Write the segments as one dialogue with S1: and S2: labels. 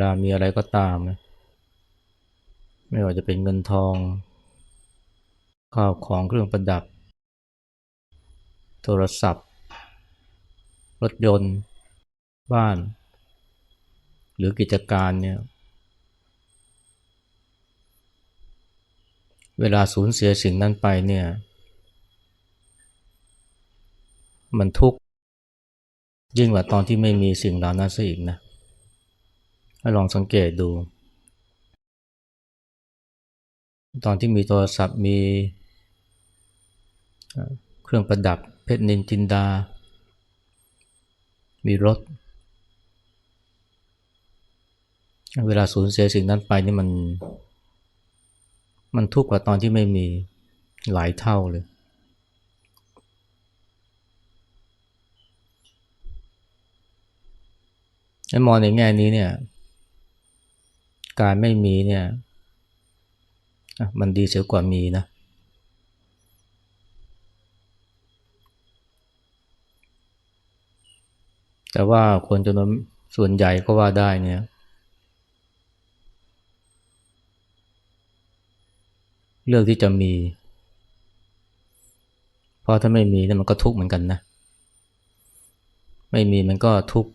S1: ลามีอะไรก็ตาม ไม่ว่าจะเป็นเงินทอง ข้าวของเครื่องประดับ โทรศัพท์ รถยนต์ บ้าน หรือกิจการเนี่ยเวลาสูญเสียสิ่งนั้นไปเนี่ย มันทุกข์ยิ่งกว่าตอนที่ไม่มีสิ่งเหล่านั้นซะอีกนะให้ ลองสังเกตดู ตอนที่มีโทรศัพท์มีเครื่องประดับเพชรนินจินดา มีรถ เวลาสูญเสียสิ่งนั้นไปนี่มัน มันทุกข์กว่าตอนที่ไม่มีหลายเท่าเลยให้มองในแง่นี้เนี่ย การไม่มีเนี่ยมันดีเสียกว่ามีนะ แต่ว่าคนจำนวนส่วนใหญ่ก็ว่าได้เนี่ย เลือกที่จะมี เพราะถ้าไม่มีเนี่ยมันก็ทุกข์เหมือนกันนะ ไม่มีมันก็ทุกข์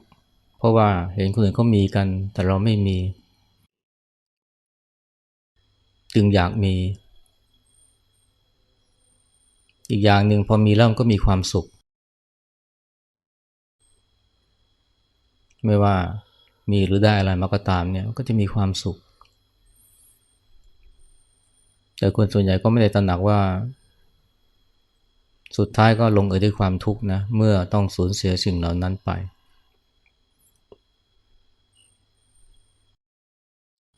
S1: เพราะว่าเห็นคนอื่นเขามีกัน แต่เราไม่มี จึงอยากมี อีกอย่างหนึ่งพอมีแล้วก็มีความสุข ไม่ว่ามีหรือได้อะไรมาก็ตามเนี่ยก็จะมีความสุข แต่คนส่วนใหญ่ก็ไม่ได้ตระหนักว่า สุดท้ายก็ลงเอยด้วยความทุกข์นะ เมื่อต้องสูญเสียสิ่งเหล่านั้นไป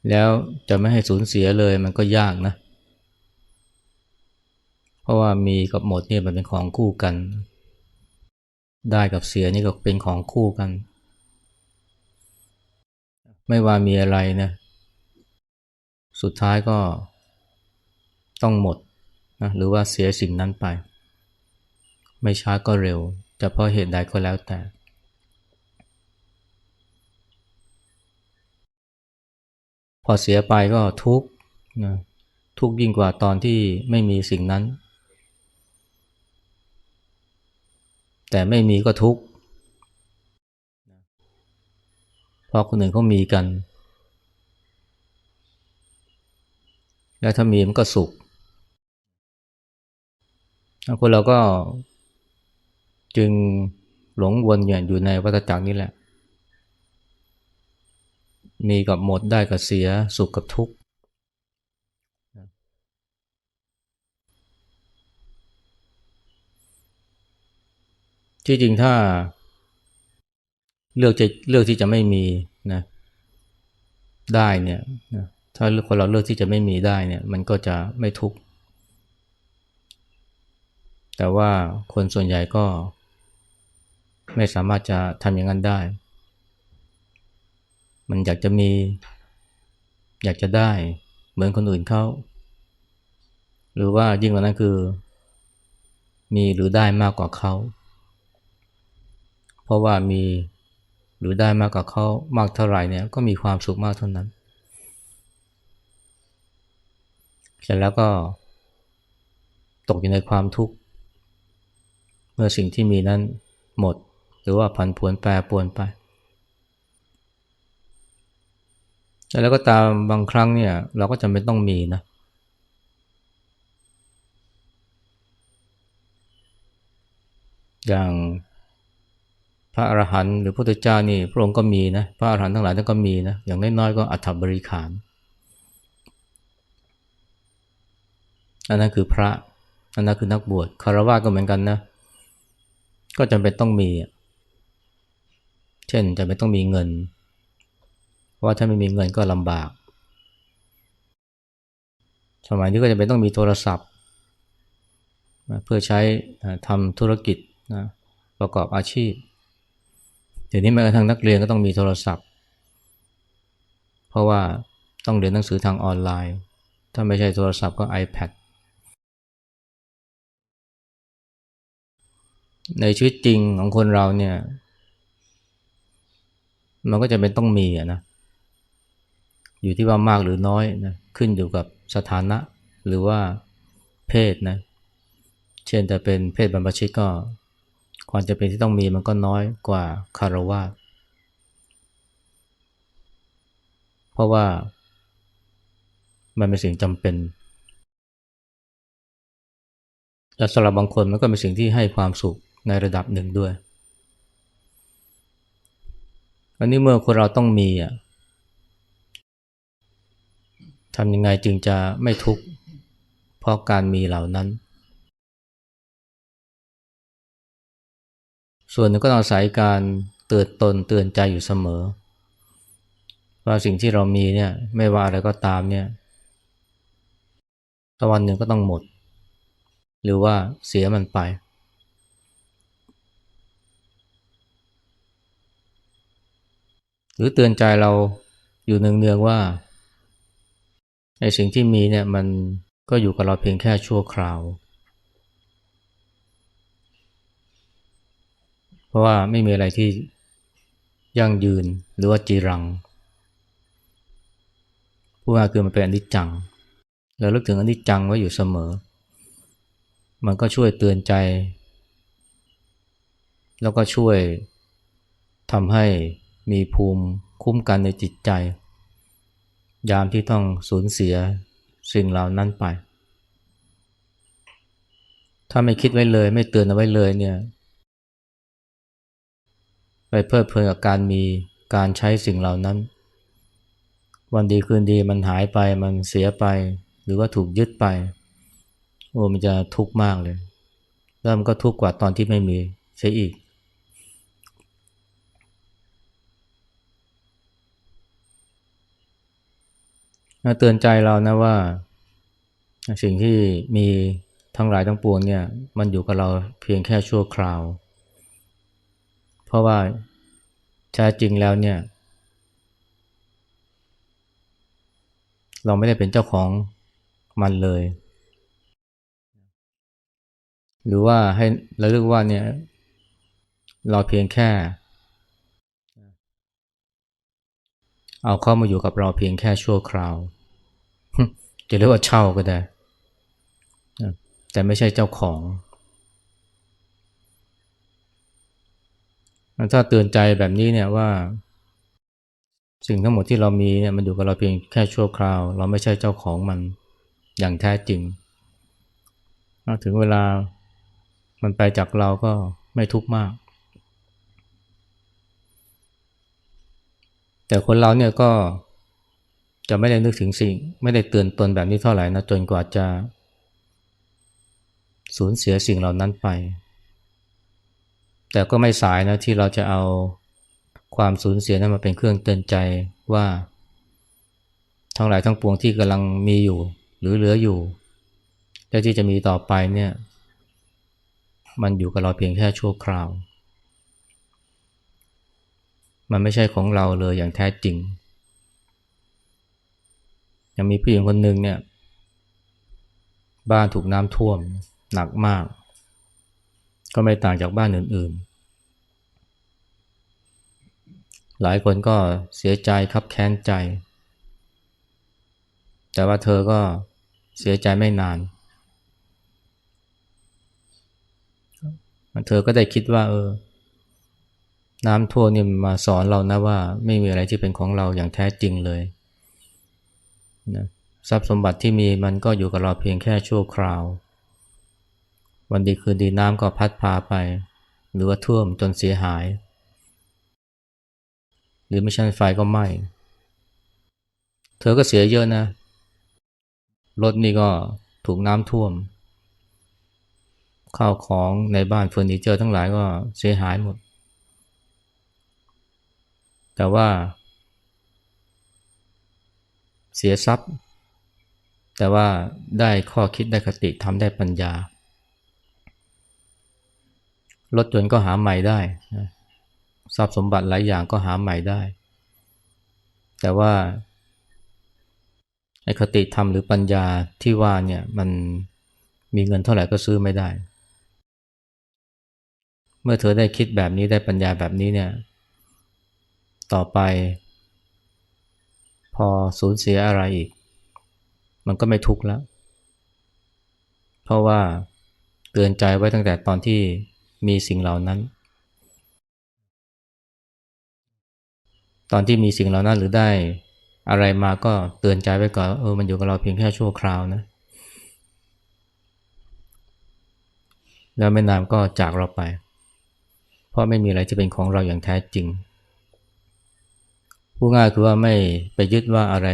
S1: แล้วจะไม่ให้สูญเสียเลยมันก็ยากนะ เพราะว่ามีกับหมดเนี่ยมันเป็นของคู่กัน ได้กับเสียนี่ก็เป็นของคู่กัน ไม่ว่ามีอะไรนะสุดท้ายก็ต้องหมดนะหรือว่าเสียสิ่งนั้นไป ไม่ช้าก็เร็ว จะเพราะเหตุใดก็แล้วแต่ พอเสียไปก็ทุกข์นะทุกข์ยิ่งกว่าตอนที่ไม่มีสิ่งนั้น แต่ไม่มีก็ทุกข์เพราะคนอื่นเขามีกัน แล้วถ้ามีมันก็สุขคนเราก็จึงหลงวนอยู่ในวัฏจักรนี้แหละ มีกับหมดได้กับเสียสุขกับทุกข์ที่จริงถ้า เลือกจะเลือกที่จะไม่มีนะได้เนี่ยถ้าคนเราเลือกที่จะไม่มีได้เนี่ย มันก็จะไม่ทุกข์แต่ว่าคนส่วนใหญ่ก็ไม่สามารถจะทำอย่างนั้นได้ มันอยากจะมี อยากจะได้ เหมือนคนอื่นเขาหรือว่ายิ่งกว่านั้นคือ มีหรือได้มากกว่าเขาเพราะว่ามีหรือได้มากกว่าเขามากเท่าไหร่เนี่ยก็มีความสุขมากเท่านั้น เสร็จแล้วก็ตกอยู่ในความทุกข์ เมื่อสิ่งที่มีนั้นหมด หรือว่าผันผวนแปรปวนไป แล้วก็ตามบางครั้งเนี่ย เราก็จำเป็นต้องมีนะ อย่างพระอรหันต์หรือพระพุทธเจ้านี่พระองค์ก็มีนะ พระอรหันต์ทั้งหลายท่านก็มีนะ อย่างน้อยๆก็อัฐบริขารอันนั้นคือพระ อันนั้นคือนักบวชคารวะก็เหมือนกันนะ ก็จำเป็นต้องมี เช่นจำเป็นต้องมีเงิน เพราะว่าถ้าไม่มีเงินก็ลำบาก สมัยนี้ก็จะเป็นต้องมีโทรศัพท์ เพื่อใช้ทำธุรกิจนะประกอบอาชีพ เดี๋ยวนี้แม้กระทั่งนักเรียนก็ต้องมีโทรศัพท์ เพราะว่าต้องเรียนหนังสือทางออนไลน์ ถ้าไม่ใช่โทรศัพท์ก็ iPad ในชีวิตจริงของคนเราเนี่ย มันก็จะเป็นต้องมีอะนะ อยู่ที่ว่ามากหรือน้อยนะขึ้นอยู่กับสถานะหรือว่าเพศนะเช่นแต่เป็นเพศบรรพชิตก็ ความจะเป็นที่ต้องมีมันก็น้อยกว่าคารวะเพราะว่ามันเป็นสิ่งจำเป็นและสำหรับบางคนมันก็เป็นสิ่งที่ให้ความสุขในระดับหนึ่งด้วย อันนี้เมื่อคนเราต้องมีอะ ทำยังไงจึงจะไม่ทุกข์เพราะการมีเหล่านั้น ส่วนหนึ่งก็ต้องอาศัยการเตือนตนเตือนใจอยู่เสมอ ว่าสิ่งที่เรามีเนี่ยไม่ว่าอะไรก็ตามเนี่ยตะวันหนึ่งก็ต้องหมด หรือว่าเสียมันไป หรือเตือนใจเราอยู่เนืองๆว่า ไอ้สิ่งที่มีเนี่ยมันก็อยู่กับเราเพียงแค่ชั่วคราว เพราะว่าไม่มีอะไรที่ยั่งยืนหรือว่าจีรังพูดง่ายคือมันเป็นอนิจจัง เราลึกถึงอนิจจังไว้อยู่เสมอ มันก็ช่วยเตือนใจ แล้วก็ช่วยทำให้มีภูมิคุ้มกันในจิตใจ ยามที่ต้องสูญเสียสิ่งเหล่านั้นไป ถ้าไม่คิดไว้เลย ไม่เตือนเอาไว้เลยเนี่ย ไปเพลิดเพลินกับการมีการใช้สิ่งเหล่านั้น วันดีคืนดีมันหายไปมันเสียไป หรือว่าถูกยึดไป โอ้มันจะทุกข์มากเลย แล้วมันก็ทุกข์กว่าตอนที่ไม่มีใช่อีก เตือนใจเรานะว่า สิ่งที่มีทั้งหลายทั้งปวงเนี่ย มันอยู่กับเราเพียงแค่ชั่วคราว เพราะว่าแท้จริงแล้วเนี่ย เราไม่ได้เป็นเจ้าของมันเลย หรือว่าให้เราเรียกว่าเนี่ย เราเพียงแค่ เอาเข้ามาอยู่กับเราเพียงแค่ชั่วคราว จะเรียกว่าเช่าก็ได้ แต่ไม่ใช่เจ้าของ ถ้าเตือนใจแบบนี้เนี่ยว่า สิ่งทั้งหมดที่เรามีเนี่ยมันอยู่กับเราเพียงแค่ชั่วคราว เราไม่ใช่เจ้าของมันอย่างแท้จริง ถึงเวลามันไปจากเราก็ไม่ทุกข์มาก แต่คนเราเนี่ยก็จะไม่ได้นึกถึงสิ่ง ไม่ได้เตือนตนแบบนี้เท่าไหร่นะจนกว่าจะ สูญเสียสิ่งเหล่านั้นไป แต่ก็ไม่สายนะที่เราจะเอาความสูญเสียนั้นมาเป็นเครื่องเตือนใจว่า ทั้งหลายทั้งปวงที่กำลังมีอยู่ หรือเหลืออยู่และที่จะมีต่อไปเนี่ย มันอยู่กับเราเพียงแค่ชั่วคราว มันไม่ใช่ของเราเลยอย่างแท้จริง ยังมีผู้หญิงคนหนึ่งเนี่ย บ้านถูกน้ำท่วมหนักมาก ก็ไม่ต่างจากบ้านอื่นๆ หลายคนก็เสียใจครับแค้นใจ แต่ว่าเธอก็เสียใจไม่นาน เธอก็ได้คิดว่าเออ น้ำท่วมนี่มาสอนเรานะว่าไม่มีอะไรที่เป็นของเราอย่างแท้จริงเลยนะทรัพย์สมบัติที่มีมันก็อยู่กับเราเพียงแค่ชั่วคราว วันดีคืนดีน้ำก็พัดพาไป หรือว่าท่วมจนเสียหาย หรือไม่ใช่ไฟก็ไหม้เธอก็เสียเยอะนะ รถนี่ก็ถูกน้ำท่วม ข้าวของในบ้านเฟอร์นิเจอร์ทั้งหลายก็เสียหายหมด แต่ว่า เสียทรัพย์ แต่ว่าได้ข้อคิดได้คติทำได้ปัญญา รถยนต์ก็หาใหม่ได้ ทรัพย์สมบัติหลายอย่างก็หาใหม่ได้ แต่ว่าไอ้คติธรรมหรือปัญญาที่ว่าเนี่ยมันมีเงินเท่าไหร่ก็ซื้อไม่ได้ เมื่อเธอได้คิดแบบนี้ได้ปัญญาแบบนี้เนี่ย ต่อไป พอสูญเสียอะไรอีก มันก็ไม่ทุกข์แล้ว เพราะว่าเตือนใจไว้ตั้งแต่ตอนที่มีสิ่งเหล่านั้น ตอนที่มีสิ่งเหล่านั้นหรือได้อะไรมาก็เตือนใจไว้ก่อนเออมันอยู่กับเราเพียงแค่ชั่วคราวนะ แล้วไม่นานก็จากเราไป เพราะไม่มีอะไรที่เป็นของเราอย่างแท้จริง ผู้ง่ายคือว่าไม่ไปยึดว่าอะไร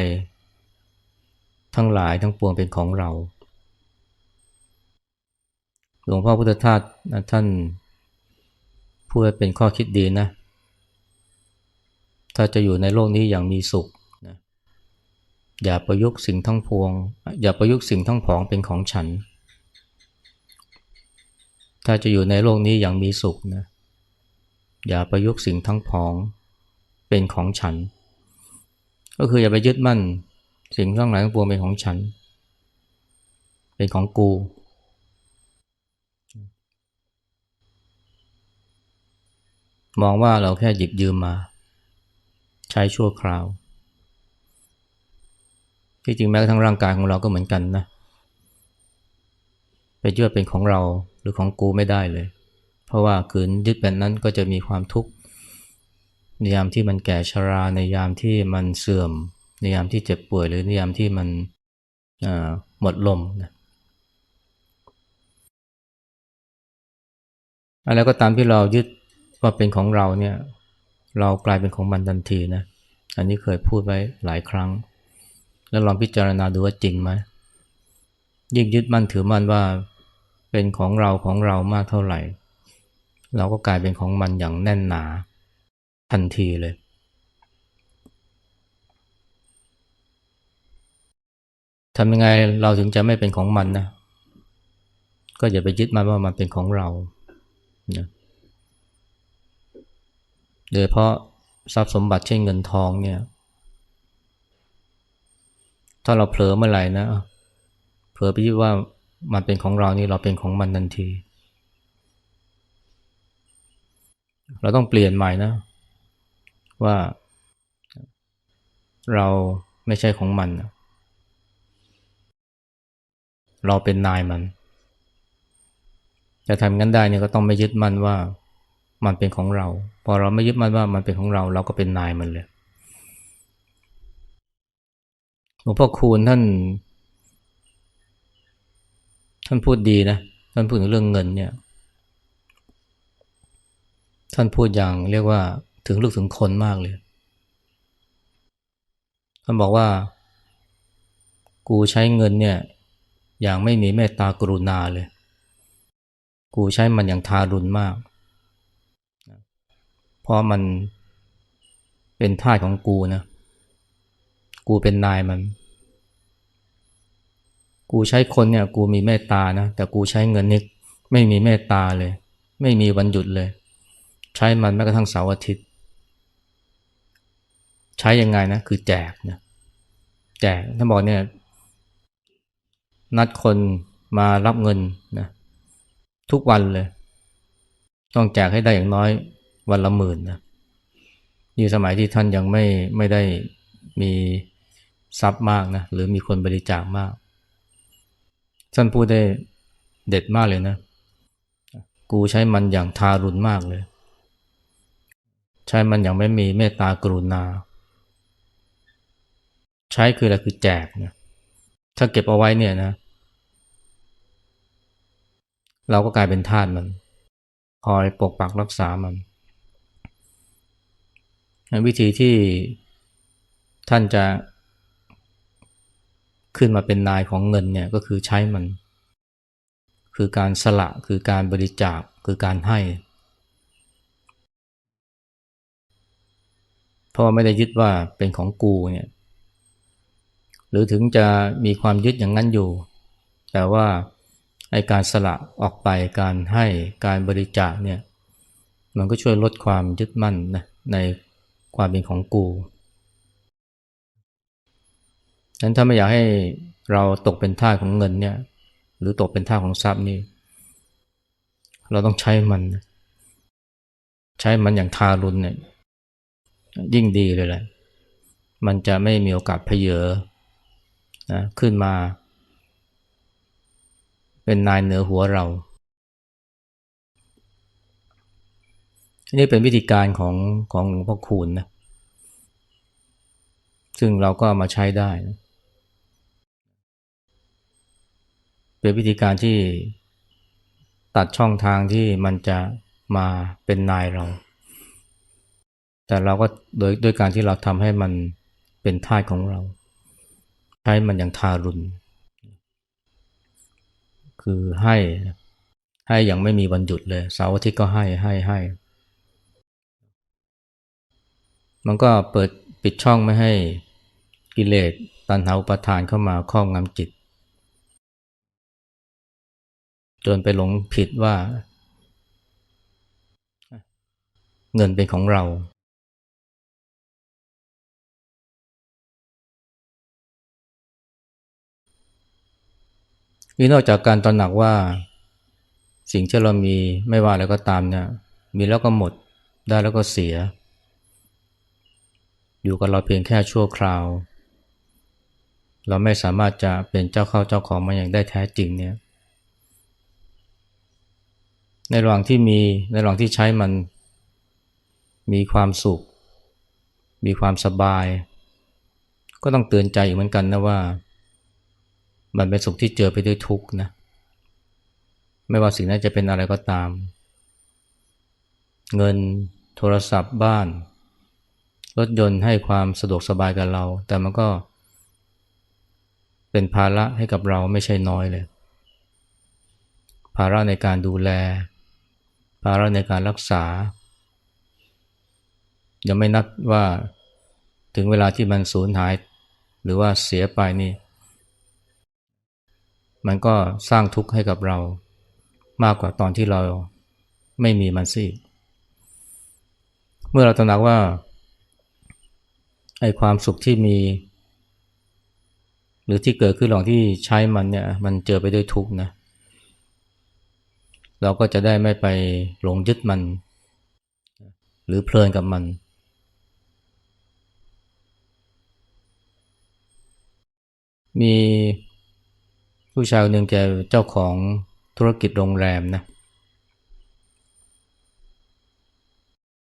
S1: ทั้งหลายทั้งปวงเป็นของเรา หลวงพ่อพุทธทาสท่านพูดเป็นข้อคิดดีนะ ถ้าจะอยู่ในโลกนี้อย่างมีสุขนะอย่าประยุกต์สิ่งทั้งพวง อย่าประยุกต์สิ่งทั้งผองเป็นของฉัน ถ้าจะอยู่ในโลกนี้อย่างมีสุขนะอย่าประยุกต์สิ่งทั้งผองเป็นของฉัน ก็คืออย่าไปยึดมั่น สิ่งทั้งหลายทั้งปวงเป็นของฉัน เป็นของกู มองว่าเราแค่หยิบยืมมา ใช้ชั่วคราว ที่จริงแม้กระทั่งร่างกายของเราก็เหมือนกันนะไปยึดเป็นของเราหรือของกูไม่ได้เลย เพราะว่าขืนยึดแบบนั้นก็จะมีความทุกข์ ในยามที่มันแก่ชรา ในยามที่มันเสื่อม ในยามที่เจ็บป่วย หรือในยามที่มันหมดลมนะอะไรก็ตามที่เรายึดว่าเป็นของเราเนี่ยเรากลายเป็นของมันทันทีนะ อันนี้เคยพูดไว้หลายครั้ง แล้วลองพิจารณาดูว่าจริงไหมยิ่งยึดมั่นถือมั่นว่าเป็นของเราของเรามากเท่าไหร่ เราก็กลายเป็นของมันอย่างแน่นหนา ทันทีเลย ทำยังไงเราถึงจะไม่เป็นของมันนะ ก็อย่าไปยึดมันว่ามันเป็นของเรานะโดยเพราะทรัพย์สมบัติเช่นเงินทองเนี่ย ถ้าเราเผลอเมื่อไหร่นะ เผลอไปยึดว่ามันเป็นของเรานี่เราเป็นของมันทันที เราต้องเปลี่ยนใหม่นะ ว่าเราไม่ใช่ของมัน เราเป็นนายมัน จะทำงั้นได้เนี่ยก็ต้องไม่ยึดมั่นว่ามันเป็นของเรา พอเราไม่ยึดมั่นว่ามันเป็นของเรา เราก็เป็นนายมันเลยหลวงพ่อคูณท่าน ท่านพูดดีนะ ท่านพูดถึงเรื่องเงินเนี่ย ท่านพูดอย่างเรียกว่า ถึงลึกถึงคนมากเลยท่านบอกว่า กูใช้เงินเนี่ย อย่างไม่มีเมตตากรุณาเลย กูใช้มันอย่างทารุณมาก เพราะมันเป็นท่าของกูนะ กูเป็นนายมัน กูใช้คนเนี่ย กูมีเมตตานะ แต่กูใช้เงินนี่ไม่มีเมตตาเลย ไม่มีวันหยุดเลย ใช้มันแม้กระทั่งเสาร์อาทิตย์ ใช้ยังไงนะ คือแจกนะแจกท่านบอกเนี่ยนัดคนมารับเงินนะทุกวันเลย ต้องแจกให้ได้อย่างน้อยวันละหมื่นนะนี่สมัยที่ท่านยังไม่ไม่ได้มีทรัพย์มากนะหรือมีคนบริจาคมาก ท่านพูดได้เด็ดมากเลยนะ กูใช้มันอย่างทารุณมากเลย ใช้มันอย่างไม่มีเมตตากรุณา ใช้คืออะไรคือแจกนะถ้าเก็บเอาไว้เนี่ยนะ เราก็กลายเป็นทาสมันคอยปกปักรักษามันวิธีที่ท่านจะขึ้นมาเป็นนายของเงินเนี่ยก็คือใช้มัน คือการสละคือการบริจาคคือการให้เพราะไม่ได้ยึดว่าเป็นของกูเนี่ย หรือถึงจะมีความยึดอย่างนั้นอยู่ แต่ว่าไอการสละออกไปการให้การบริจาคเนี่ยมันก็ช่วยลดความยึดมั่นนะในความเป็นของกูนั้นถ้าไม่อยากให้เราตกเป็นท่าของเงินเนี่ยหรือตกเป็นท่าของทรัพย์นี่เราต้องใช้มัน ใช้มันอย่างทารุณเนี่ยยิ่งดีเลยแหละมันจะไม่มีโอกาสเพเยอ นะขึ้นมา เป็นนายเหนือหัวเรานี่เป็นวิธีการของของหลวงพ่อคูณนะซึ่งเราก็มาใช้ได้นะเป็นวิธีการที่ตัดช่องทางที่มันจะมาเป็นนายเรา แต่เราก็โดยด้วยการที่เราทำให้มันเป็นท่าของเรา ใช้มันอย่างทารุณ คือให้ให้อย่างไม่มีวันหยุดเลยเสาร์อาทิตย์ก็ให้ให้ให้ มันก็เปิดปิดช่องไม่ให้กิเลสตัณหาอุปทานเข้ามาครอบงำจิต จนไปหลงผิดว่า เงินเป็นของเรา นี่นอกจากการตระหนักว่าสิ่งที่เรามีไม่ว่าอะไรก็ตามเนี่ยมีแล้วก็หมดได้แล้วก็เสีย อยู่กับเราเพียงแค่ชั่วคราว เราไม่สามารถจะเป็นเจ้าเข้าเจ้าของมันอย่างได้แท้จริงเนี่ยในระหว่างที่มีในระหว่างที่ใช้มันมีความสุข มีความสบาย ก็ต้องเตือนใจอยู่เหมือนกันนะว่า มันเป็นสุขที่เจอไปด้วยทุกข์นะ ไม่ว่าสิ่งนั้นจะเป็นอะไรก็ตาม เงินโทรศัพท์บ้าน รถยนต์ให้ความสะดวกสบายกับเรา แต่มันก็เป็นภาระให้กับเราไม่ใช่น้อยเลย ภาระในการดูแล ภาระในการรักษา ยังไม่นับว่าถึงเวลาที่มันสูญหาย หรือว่าเสียไปนี่ มันก็สร้างทุกข์ให้กับเรามากกว่าตอนที่เราไม่มีมันสิเมื่อเราตระหนักว่าไอ้ความสุขที่มี หรือที่เกิดขึ้นหลังที่ใช้มันเนี่ย มันเจอไปด้วยทุกข์นะ เราก็จะได้ไม่ไปหลงยึดมัน หรือเพลินกับมันมี ผู้ชายคนหนึ่งแกเจ้าของธุรกิจโรงแรมนะ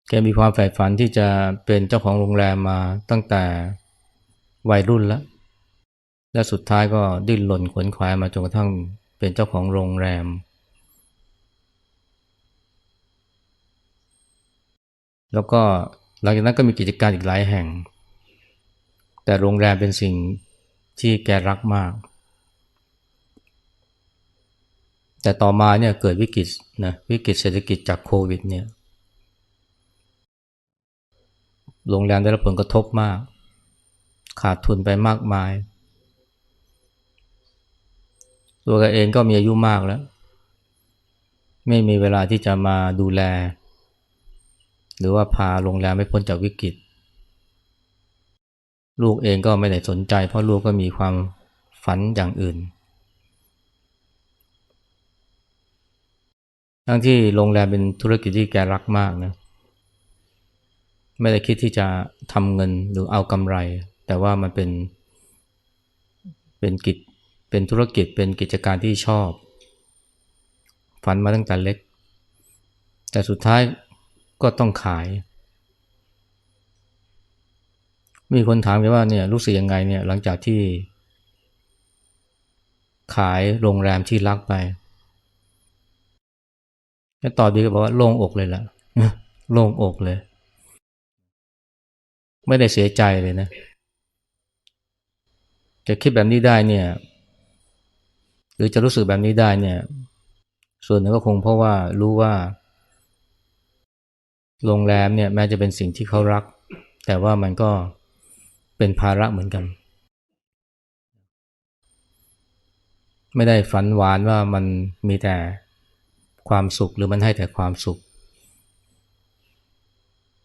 S1: แกมีความใฝ่ฝันที่จะเป็นเจ้าของโรงแรมมาตั้งแต่วัยรุ่นแล้ว และสุดท้ายก็ดิ้นรนขวนขวายมาจนกระทั่งเป็นเจ้าของโรงแรม แล้วก็หลังจากนั้นก็มีกิจการอีกหลายแห่ง แต่โรงแรมเป็นสิ่งที่แกรักมาก แต่ต่อมาเนี่ยเกิดวิกฤตนะวิกฤตเศรษฐกิจจากโควิดเนี่ยโรงแรมได้รับผลกระทบมาก ขาดทุนไปมากมาย ตัวกเองก็มีอายุมากแล้ว ไม่มีเวลาที่จะมาดูแล หรือว่าพาโรงแรมไม่พ้นจากวิกฤต ลูกเองก็ไม่ได้สนใจ เพราะลูกก็มีความฝันอย่างอื่น ทั้งที่โรงแรมเป็นธุรกิจที่แกรักมากนะไม่ได้คิดที่จะทำเงินหรือเอากำไร แต่ว่ามันเป็นเป็นกิจเป็นธุรกิจเป็นกิจการที่ชอบ ฝันมาตั้งแต่เล็ก แต่สุดท้ายก็ต้องขาย มีคนถามกันว่าเนี่ยรู้สึกยังไงเนี่ยหลังจากที่ ขายโรงแรมที่รักไป แล้วตอบดีก็บอกว่าโล่งอกเลยล่ะโล่งอกเลย ไม่ได้เสียใจเลยนะ จะคิดแบบนี้ได้เนี่ย หรือจะรู้สึกแบบนี้ได้เนี่ย ส่วนหนึ่งก็คงเพราะว่ารู้ว่า โรงแรมเนี่ย แม้จะเป็นสิ่งที่เขารัก แต่ว่ามันก็เป็นภาระเหมือนกัน ไม่ได้ฝันหวานว่ามันมีแต่ ความสุขหรือมันให้แต่ความสุข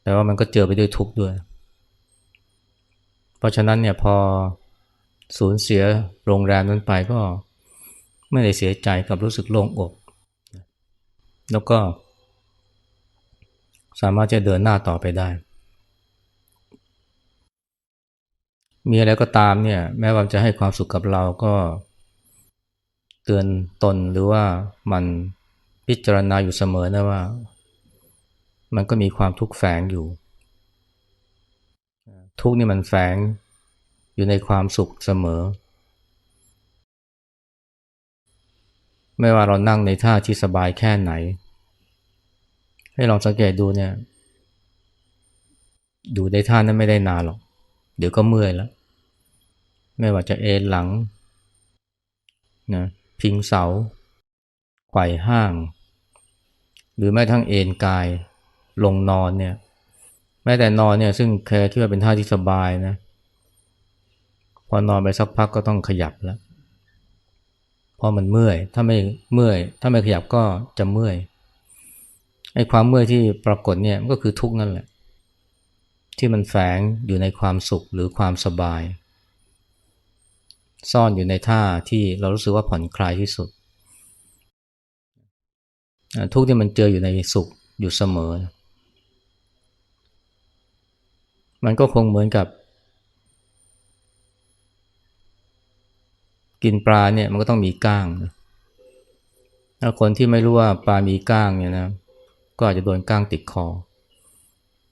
S1: แต่ว่ามันก็เจอไปด้วยทุกข์ด้วย เพราะฉะนั้นเนี่ยพอสูญเสียโรงแรมนั้นไปก็ไม่ได้เสียใจกับรู้สึกโล่งอก แล้วก็ สามารถจะเดินหน้าต่อไปได้ มีอะไรก็ตามเนี่ยแม้ว่าจะให้ความสุขกับเราก็เตือนตนหรือว่ามัน พิจารณาอยู่เสมอนะว่า มันก็มีความทุกข์แฝงอยู่ ทุกข์นี่มันแฝงอยู่ในความสุขเสมอ ไม่ว่าเรานั่งในท่าที่สบายแค่ไหน ให้ลองสังเกตดูเนี่ยดูในท่านั้นไม่ได้นานหรอก เดี๋ยวก็เมื่อยแล้ว ไม่ว่าจะเอนหลังนะพิงเสา ไขว่ห้าง หรือแม้ทั้งเอนกายลงนอนเนี่ยแม้แต่นอนเนี่ยซึ่งเคยคิดว่าเป็นท่าที่สบายนะพอนอนไปสักพักก็ต้องขยับแล้วเพราะมันเมื่อยถ้าไม่เมื่อย ถ้าไม่ขยับก็จะเมื่อยไอ้ความเมื่อยที่ปรากฏเนี่ยมันก็คือทุกข์นั่นแหละ ที่มันแฝงอยู่ในความสุขหรือความสบาย ซ่อนอยู่ในท่าที่เรารู้สึกว่าผ่อนคลายที่สุด ทุกที่มันเจออยู่ในสุขอยู่เสมอ มันก็คงเหมือนกับ กินปลาเนี่ยมันก็ต้องมีก้างถ้าคนที่ไม่รู้ว่าปลามีก้างเนี่ยนะก็อาจจะโดนก้างติดคอ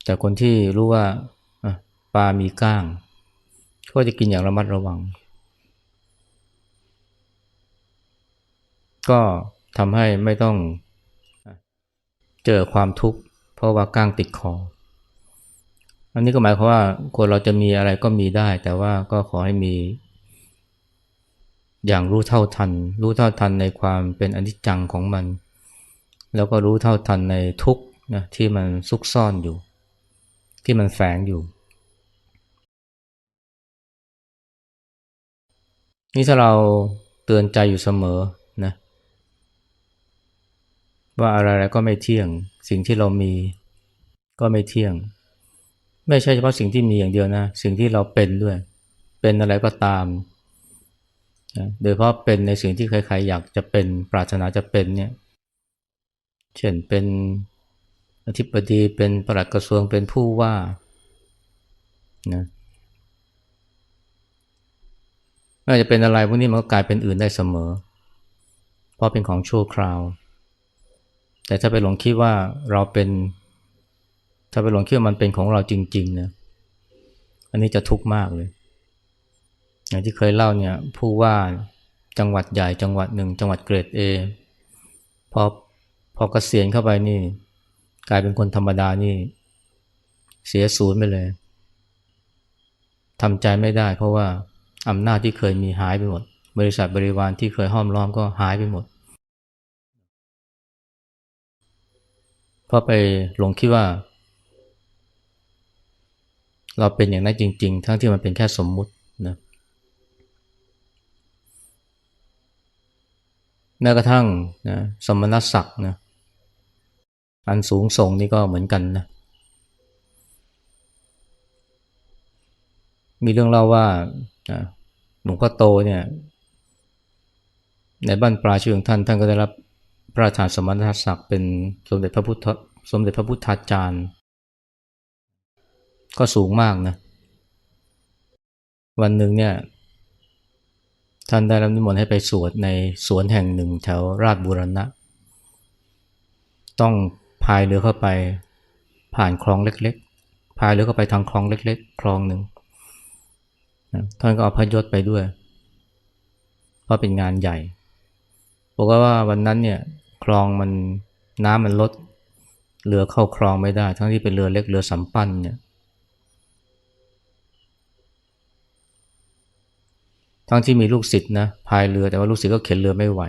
S1: แต่คนที่รู้ว่าปลามีก้าง ก็จะกินอย่างระมัดระวัง ก็ทำให้ไม่ต้อง เจอความทุกข์เพราะว่าก้างติดคอ อันนี้ก็หมายความว่าคนเราจะมีอะไรก็มีได้ แต่ว่าก็ขอให้มี อย่างรู้เท่าทัน รู้เท่าทันในความเป็นอนิจจังของมัน แล้วก็รู้เท่าทันในทุกข์นะที่มันซุกซ่อนอยู่ ที่มันแฝงอยู่นี่ถ้าเราเตือนใจอยู่เสมอ ว่าอะไรๆก็ไม่เที่ยง สิ่งที่เรามีก็ไม่เที่ยง ไม่ใช่เฉพาะสิ่งที่มีอย่างเดียวนะ สิ่งที่เราเป็นด้วย เป็นอะไรก็ตามโดยเพราะเป็นในสิ่งที่ใครๆอยากจะเป็นปรารถนาจะเป็นเนี่ย เช่นเป็นอธิบดีเป็นปลัดกระทรวงเป็นผู้ว่านะไม่ว่าจะเป็นอะไรพวกนี้มันก็กลายเป็นอื่นได้เสมอ เพราะเป็นของชั่วคราว แต่ถ้าไปหลงคิดว่าเราเป็น ถ้าไปหลงคิดว่ามันเป็นของเราจริงๆนะอันนี้จะทุกข์มากเลย อย่างที่เคยเล่าเนี่ยผู้ว่าจังหวัดใหญ่จังหวัดหนึ่งจังหวัดเกรดเอพอพอเกษียณเข้าไปนี่ กลายเป็นคนธรรมดานี่ เสียศูนย์ไปเลยทำใจไม่ได้เพราะว่าอำนาจที่เคยมีหายไปหมด บริษัทบริวารที่เคยห้อมล้อมก็หายไปหมด เพราะไปหลงคิดว่า เราเป็นอย่างนั้นจริง ๆ ทั้งที่มันเป็นแค่สมมุตินะแม้กระทั่งนะสมณศักดิ์นะอันสูงส่งนี่ก็เหมือนกันนะมีเรื่องเล่าว่าหลวงพ่อโตเนี่ย ในบ้านปลาชื่อของท่านท่านก็ได้รับ พระราชทานสมณศักดิ์เป็นสมเด็จพระพุทธสมเด็จพระพุทธาจารย์ ก็สูงมากนะ วันหนึ่งเนี่ย ท่านได้รับนิมนต์ให้ไปสวดในสวนแห่งหนึ่งแถวราชบุรณะ ต้องพายเรือเข้าไปผ่านคลองเล็กๆ พายเรือเข้าไปทางคลองเล็ก ๆ คลองหนึ่งท่านก็เอาพยศไปด้วย เพราะเป็นงานใหญ่บอกว่าวันนั้นเนี่ย คลองมันน้ำมันลดเรือเข้าคลองไม่ได้ ทั้งที่เป็นเรือเล็กเรือสำปั้นเนี่ยทั้งที่มีลูกศิษย์นะพายเรือแต่ว่าลูกศิษย์ก็เข็นเรือไม่ไหว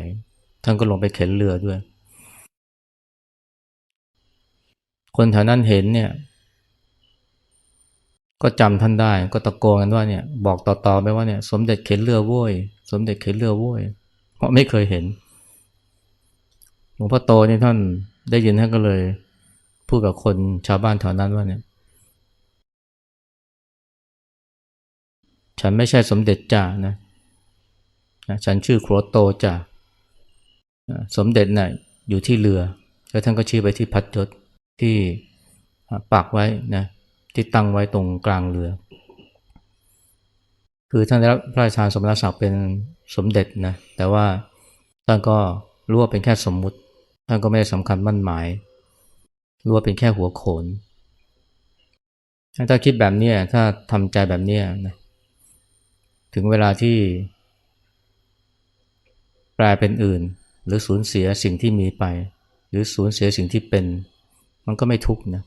S1: ท่านก็ลงไปเข็นเรือด้วย คนแถวนั้นเห็นเนี่ย ก็จำท่านได้ก็ตะโกนกันว่าเนี่ยบอกต่อๆไปว่าเนี่ย สมเด็จเข็นเรือโว้ยสมเด็จเข็นเรือโว้ยเพราะไม่เคยเห็น ลวงพ่อโตนี่ท่านได้ยินท่านก็เลย พูดกับคนชาวบ้านแถวนั้นว่าเนี่ย ฉันไม่ใช่สมเด็จจ่านะฉันชื่อโครโตจ่าสมเด็จนะ่ะอยู่ที่เรือ แล้วท่านก็ชี้ไปที่พัดยศที่ปักไว้นะที่ตั้งไว้ตรงกลางเรือ คือท่านได้รับพระราชทานสมณศักดิ์เป็นสมเด็จนะแต่ว่าท่านก็รู้ว่าเป็นแค่สมมุติ ท่านก็ไม่ได้สำคัญมั่นหมายรู้ว่าเป็นแค่หัวโขน ถ้าคิดแบบนี้ถ้าทำใจแบบนี้นะถึงเวลาที่ แปลเป็นอื่น หรือสูญเสียสิ่งที่มีไป หรือสูญเสียสิ่งที่เป็น มันก็ไม่ทุกข์นะ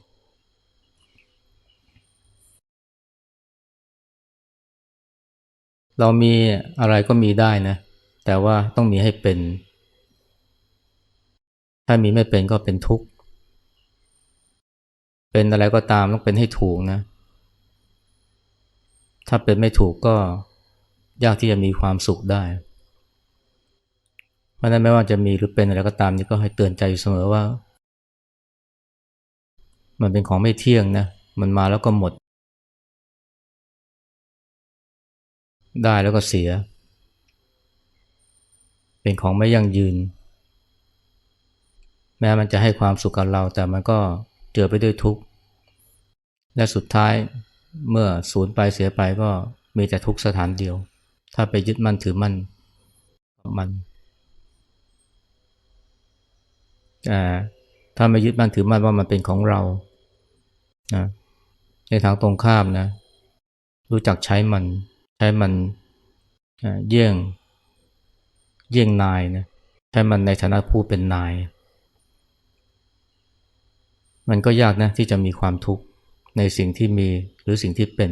S1: เรามีอะไรก็มีได้นะ แต่ว่าต้องมีให้เป็น ถ้ามีไม่เป็นก็เป็นทุกข์ เป็นอะไรก็ตามต้องเป็นให้ถูกนะ ถ้าเป็นไม่ถูกก็ยากที่จะมีความสุขได้ เพราะนั้นไม่ว่าจะมีหรือเป็นอะไรก็ตามนี่ก็ให้เตือนใจอยู่เสมอว่า มันเป็นของไม่เที่ยงนะ มันมาแล้วก็หมด ได้แล้วก็เสีย เป็นของไม่ยั่งยืน แม้มันจะให้ความสุขกับเรา แต่มันก็เจือไปด้วยทุกข์ และสุดท้ายเมื่อสูญไปเสียไปก็มีแต่ทุกข์สถานเดียว ถ้าไปยึดมั่นถือมั่นมันถ้าไม่ยึดมั่นถือมั่นว่ามันเป็นของเรานะในทางตรงข้ามนะ รู้จักใช้มัน ใช้มันเยี่ยง เยี่ยงนายนะ ใช้มันในฐานะผู้เป็นนาย มันก็ยากนะที่จะมีความทุกข์ในสิ่งที่มีหรือสิ่งที่เป็น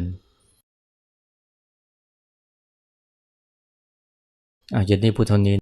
S1: อะเย็นนี้พูดเท่านี้